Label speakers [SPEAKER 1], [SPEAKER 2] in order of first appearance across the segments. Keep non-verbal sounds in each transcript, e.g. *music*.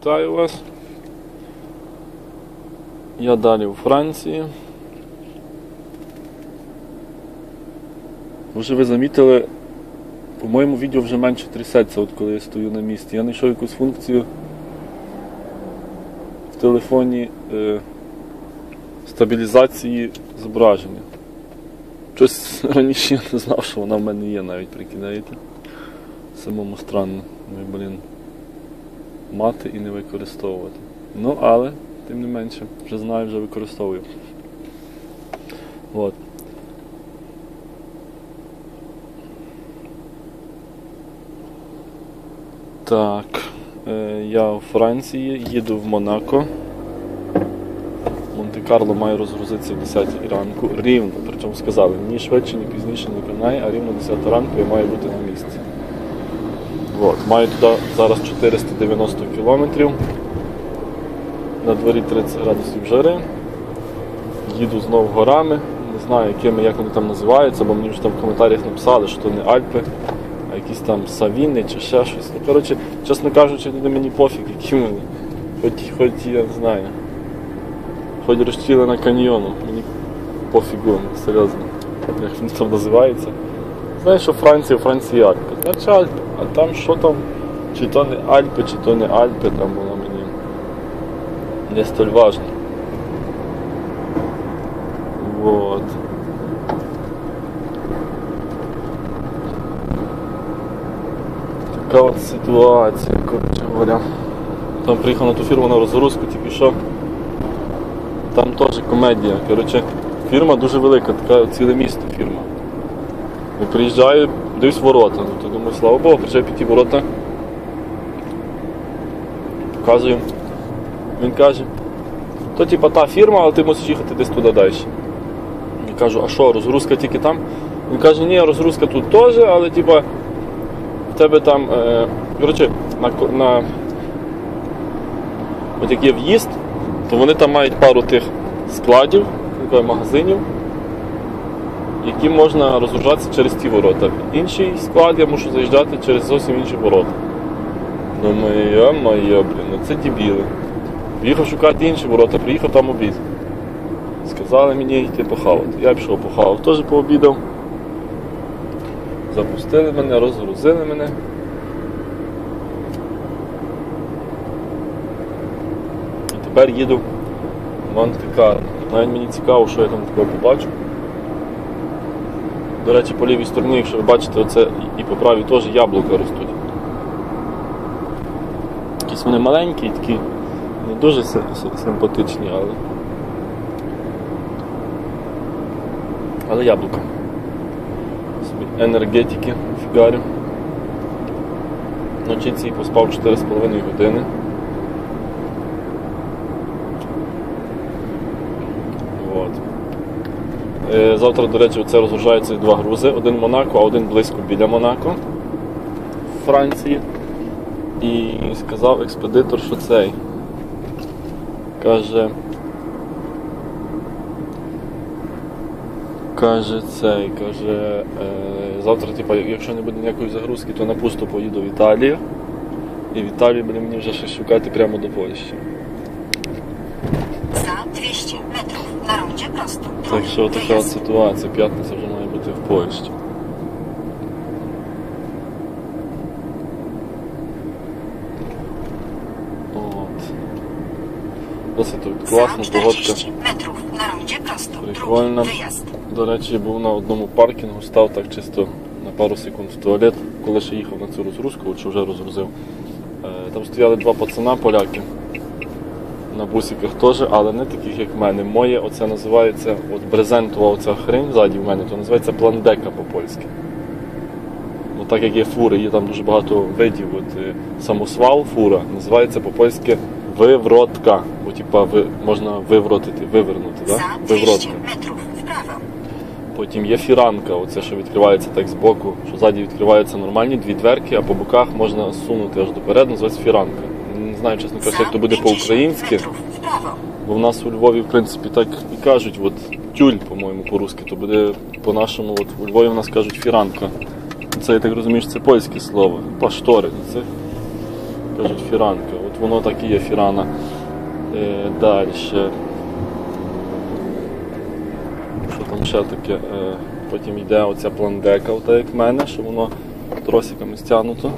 [SPEAKER 1] Вітаю вас. Я далі у Франції. Вже ви замітили, по моєму відео вже менше трясеться, от коли я стою на місці. Я знайшов якусь функцію в телефоні е, стабілізації зображення. Щось *laughs* раніше я не знав, що вона в мене є навіть, прикидаєте. Самому странно. Ну, блін мати і не використовувати. Ну, але, тим не менше, вже знаю, вже використовую. От. Так, е, я у Франції, їду в Монако. Монте-Карло має розгрузитися в 10 ранку. Рівно, причому сказали, ні швидше, ні пізніше не канає, а рівно 10 ранку я маю бути на місці. От, маю туди зараз 490 кілометрів. На дворі 30 градусів жари. Їду знову горами. Не знаю, якими, як вони там називаються, бо мені вже там в коментарях написали, що то не Альпи, а якісь там Савіни чи ще щось. Ну, коротше, чесно кажучи, туди мені пофіг, які вони. Хоч, хоч я не знаю. Хоч розчілена каньйону, мені пофігу, серйозно. Як він там називається. Знаєш, що Франція, Франція Альпи. Альпи. А там що там, чи то не Альпи, чи то не Альпи, там воно мені не столь важно. Вот. Така от ситуація, коротше говоря. Там приїхав на ту фірму на розгрузку, тільки що. Там теж комедія. Коротше, фірма дуже велика, така ціле місто фірма. Я приїжджаю, дивлюсь ворота. Ну, то думаю, слава Богу, приїжджаю під ті ворота. Показую. Він каже, то типа та фірма, але ти мусиш їхати десь туди далі. Я кажу, а що, розгрузка тільки там? Він каже, ні, розгрузка тут теж, але типа в тебе там. Е, коротше, на, на от як є в'їзд, то вони там мають пару тих складів, магазинів, які можна розгружатися через ті ворота. Інший склад я мушу заїжджати через зовсім інші ворота. Думаю, я моє, блін, ну це дебіли. Поїхав шукати інші ворота, приїхав там обід. Сказали мені йти похавати. Я пішов похавав, теж пообідав. Запустили мене, розгрузили мене. І тепер їду в Монте-Карло. Навіть мені цікаво, що я там такого побачу. До речі, по лівій стороні, якщо ви бачите, оце і по правій теж яблука ростуть. Якісь вони маленькі, такі не дуже си- си- симпатичні, але. Але яблука. Собі енергетики фігарю. Вночі ці поспав 4,5 години. От. Е, Завтра, до речі, це розгружаються два грузи. Один Монако, а один близько біля Монако в Франції. І сказав експедитор, що цей. Каже. Каже цей, каже, е, завтра, типа, якщо не буде ніякої загрузки, то на пусто поїду в Італію. І в Італії буде мені вже щось шукати прямо до Польщі.
[SPEAKER 2] Rondzie prosto.
[SPEAKER 1] Так що така ситуація. П'ятниця вже має бути в Польщі. От. Досить тут класна погодка.
[SPEAKER 2] 40 metrów na rondzie prosto.
[SPEAKER 1] Прикольно. До речі, був на одному паркінгу, став так чисто на пару секунд в туалет, коли ще їхав на цю розгрузку, що вже розгрузив. Е, Там стояли два пацана поляки. На бусиках теж, але не таких, як в мене. Моє оце називається от брезентова оця хрень ззаді в мене, то називається пландека по-польськи. Ну, так як є фури, є там дуже багато видів. От, е, самосвал, фура, називається по-польськи вивротка. Бо типа ви, можна вивротити, вивернути, да? Вивротка. Потім є фіранка, оце що відкривається так збоку, що ззаді відкриваються нормальні дві дверки, а по боках можна сунути аж доперед, називається фіранка. Знаю, чесно кажучи, як то буде по-українськи, бо в нас у Львові, в принципі, так і кажуть, от тюль, по-моєму, по-русски, то буде по-нашому, от у Львові в нас кажуть фіранка. Це я так розумію, це польське слово. Паштори. Це кажуть фіранка. От воно так і є фірана. Е, далі. Що там ще таке? Е, потім йде оця пландека, ота як в мене, що воно тросиками стягнуто.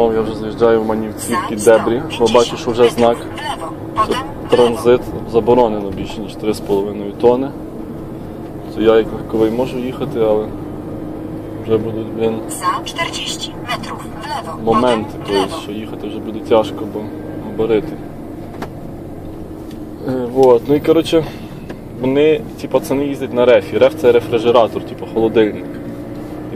[SPEAKER 1] Знову я вже заїжджаю в манівці
[SPEAKER 2] За
[SPEAKER 1] під
[SPEAKER 2] 100,
[SPEAKER 1] дебрі, бо бачу, що вже знак що транзит заборонено більше, ніж 3,5 тонни. То я як легковий можу їхати, але вже будуть, блін,
[SPEAKER 2] Za 40 metrów w lewo.
[SPEAKER 1] моменти, тобто, що їхати вже буде тяжко, бо габарити. Е, вот. Ну і коротше, вони, ті пацани їздять на рефі. Реф це рефрижератор, типу холодильник.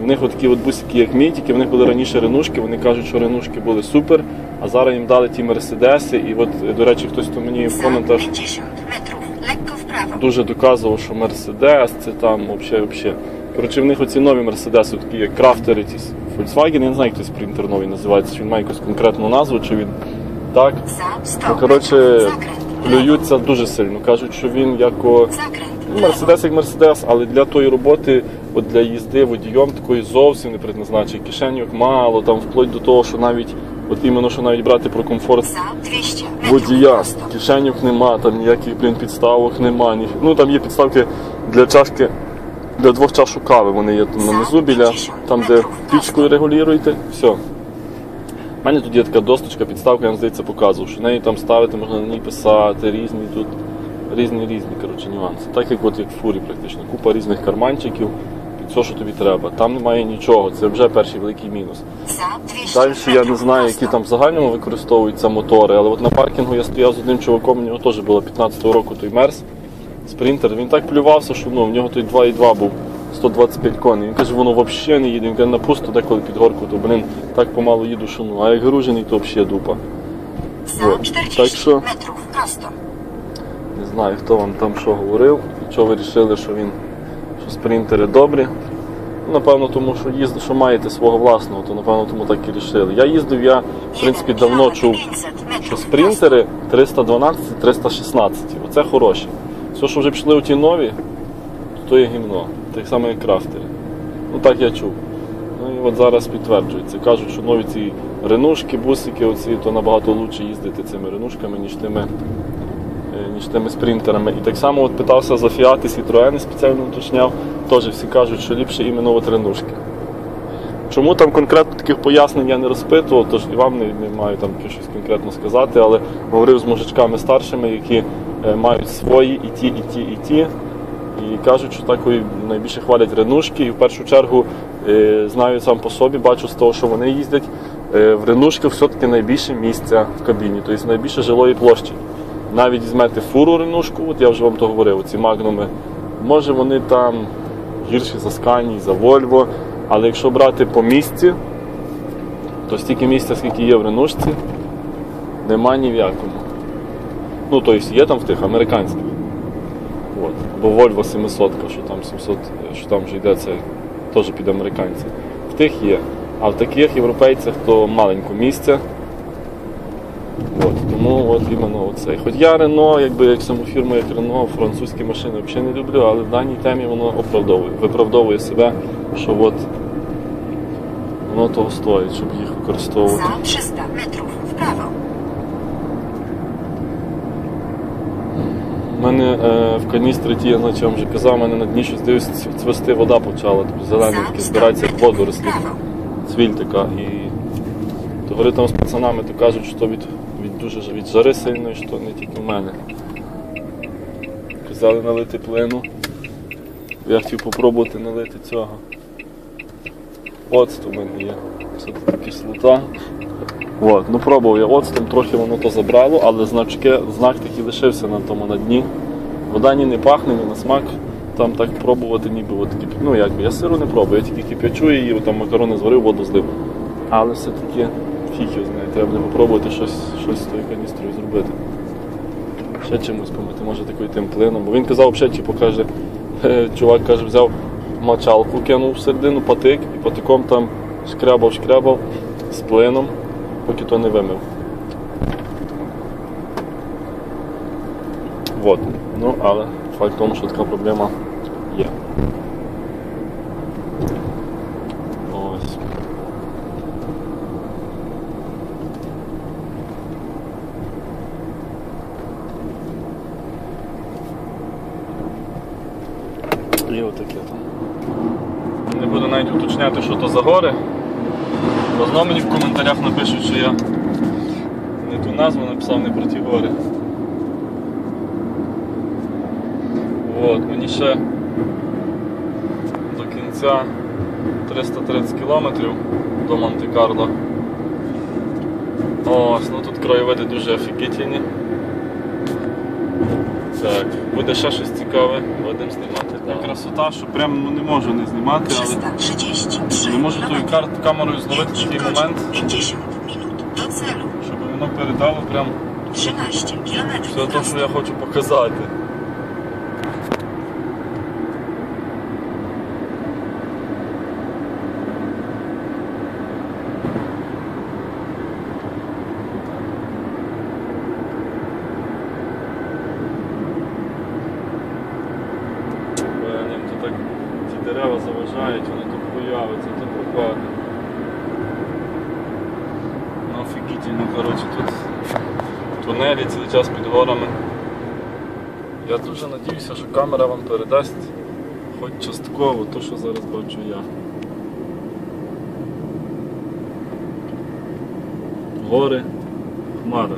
[SPEAKER 1] В них такі от бусики, як мій, тільки в них були раніше ренушки, вони кажуть, що ренушки були супер, а зараз їм дали ті мерседеси. І от, до речі, хтось то мені в коментах
[SPEAKER 2] 50 metrów. Lekko w prawo.
[SPEAKER 1] дуже доказував, що Мерседес це там взагалі. взагалі. Коротше, в них оці нові Мерседеси, такі як крафтери, ті Volkswagen, я не знаю, як той спринтер новий називається, чи він має якусь конкретну назву, чи він так.
[SPEAKER 2] Za 100
[SPEAKER 1] Ну, коротше, плюються дуже сильно. Кажуть, що він
[SPEAKER 2] Zakręt.
[SPEAKER 1] ну. Мерседес як Мерседес, але для тої роботи, от для їзди водієм такої зовсім не предназначений. Кишеньок мало, там вплоть до того, що навіть, от іменно, що навіть брати про комфорт
[SPEAKER 2] Za 200 metrów.
[SPEAKER 1] водія. Кишеньок нема, там ніяких блін, підставок нема. Ні... Ну там є підставки для чашки, для двох чашок кави. Вони є там на низу біля там, де пічкою регулюєте. Все. У мене тут є така досточка, підставка, я вам здається показував, що неї там ставити, можна на ній писати, різні тут різні різні коротше, нюанси. Так як от як в фурі практично. Купа різних карманчиків все, що тобі треба. Там немає нічого, це вже перший великий мінус. Далі я не знаю, які там в загальному використовуються мотори, але от на паркінгу я стояв з одним чуваком, у нього теж було 15-го року той мерс, спринтер. Він так плювався, що ну, в нього той 2,2 був 125 коней. Він каже, воно взагалі не їде. Він каже, на пусто деколи під горку, то блин, так помало їду, що ну, а як гружений, то взагалі дупа.
[SPEAKER 2] Za
[SPEAKER 1] Вот.
[SPEAKER 2] 40
[SPEAKER 1] Так що-. Не знаю, хто вам там що говорив, що ви вирішили, що він спринтери добрі. Напевно, тому що їздив, що маєте свого власного, то напевно тому так і вирішили. Я їздив, я в принципі давно чув, що спринтери 312 316 оце хороші. Все, що вже пішли у ті нові, то, то є гімно. Так само, як крафтери. Ну так я чув. Ну і от зараз підтверджується. Кажуть, що нові ці ренушки, бусики, оці, то набагато краще їздити цими ренушками, ніж тими ніж тими спринтерами. І так само от питався за Фіати, Citroen, спеціально уточняв, теж всі кажуть, що ліпше іменно ренушки. Чому там конкретно таких пояснень я не розпитував, тож і вам не, не маю там щось конкретно сказати, але говорив з мужичками старшими, які е, мають свої і ті, і ті, і ті. І кажуть, що такої найбільше хвалять ренушки. І в першу чергу е, знаю сам по собі, бачу з того, що вони їздять. е, в ренушках все-таки найбільше місця в кабіні, тобто найбільше жилої площі. Навіть візьмете фуру ренушку, от я вже вам то говорив, ці магнуми. Може вони там гірші за Scania, за Volvo, але якщо брати по місці, то стільки місця, скільки є в ренушці, нема ні в якому. Ну, тобто є там в тих американських. От. Або Volvo 700, що там 700, що там вже йде це теж під американців. В тих є. А в таких європейцях то маленько місця. От, тому от іменно оцей. Хоч я Рено, якби як саму фірму, як Рено, французькі машини взагалі не люблю, але в даній темі воно оправдовує, виправдовує себе, що от воно того стоїть, щоб їх використовувати.
[SPEAKER 2] 300 metrów w prawo.
[SPEAKER 1] У мене е, в каністрі ті, я я вже казав, у мене на дні щось дивись, цвести вода почала, тобто зелена,
[SPEAKER 2] За
[SPEAKER 1] таке
[SPEAKER 2] 100
[SPEAKER 1] збирається як
[SPEAKER 2] metrów
[SPEAKER 1] воду
[SPEAKER 2] w
[SPEAKER 1] рослі.
[SPEAKER 2] prawo.
[SPEAKER 1] цвіль така. І то говорю там з пацанами, то кажуть, що від, від дуже від жари сильної, не тільки в мене. Казали налити плину. Я хотів попробувати налити цього. Оцту в мене є. Це така кислота. От, ну пробував я оцтом, трохи воно то забрало, але значки, знак такий лишився на тому на дні. Вода ні не пахне, ні на смак. Там так пробувати ніби от кип... Ну якби я сиру не пробую, я тільки кип'ячу її, там макарони зварив, воду злив. Але все-таки фіг його знає, треба буде попробувати щось, щось з тою каністрою зробити. Ще чимось помити, може такою тим плином. Бо він казав, взагалі, типу, каже, *laughs* чувак каже, взяв мочалку, кинув всередину патик і патиком там шкрябав, шкрябав з плином, поки то не вимив. Вот. Ну, але факт в тому, що така проблема є. Ось. І отаке там. Не буду уточняти, що то за гори. Бо знову мені в коментарях напишуть, що я не ту назву написав, не про ті гори. От, мені ще до кінця 330 кілометрів до Монте-Карло. Ось, ну тут краєвиди дуже офігітельні. Так, буде ще щось цікаве, будемо знімати. Так. Красота, що прям ну, не можу не знімати, але
[SPEAKER 2] 333
[SPEAKER 1] не можу тою кар- камерою зловити такий момент,
[SPEAKER 2] 50 minut do celu.
[SPEAKER 1] щоб воно передало прям
[SPEAKER 2] 13 km.
[SPEAKER 1] все те, що я хочу показати. Блін, то так ті дерева заважають, вони тут появляться, тут пропаде. Ну офігітельно, коротше, тут тунелі цілий час під горами. Я дуже надіюся, що камера вам передасть хоч частково те, що зараз бачу я. Гори, хмара,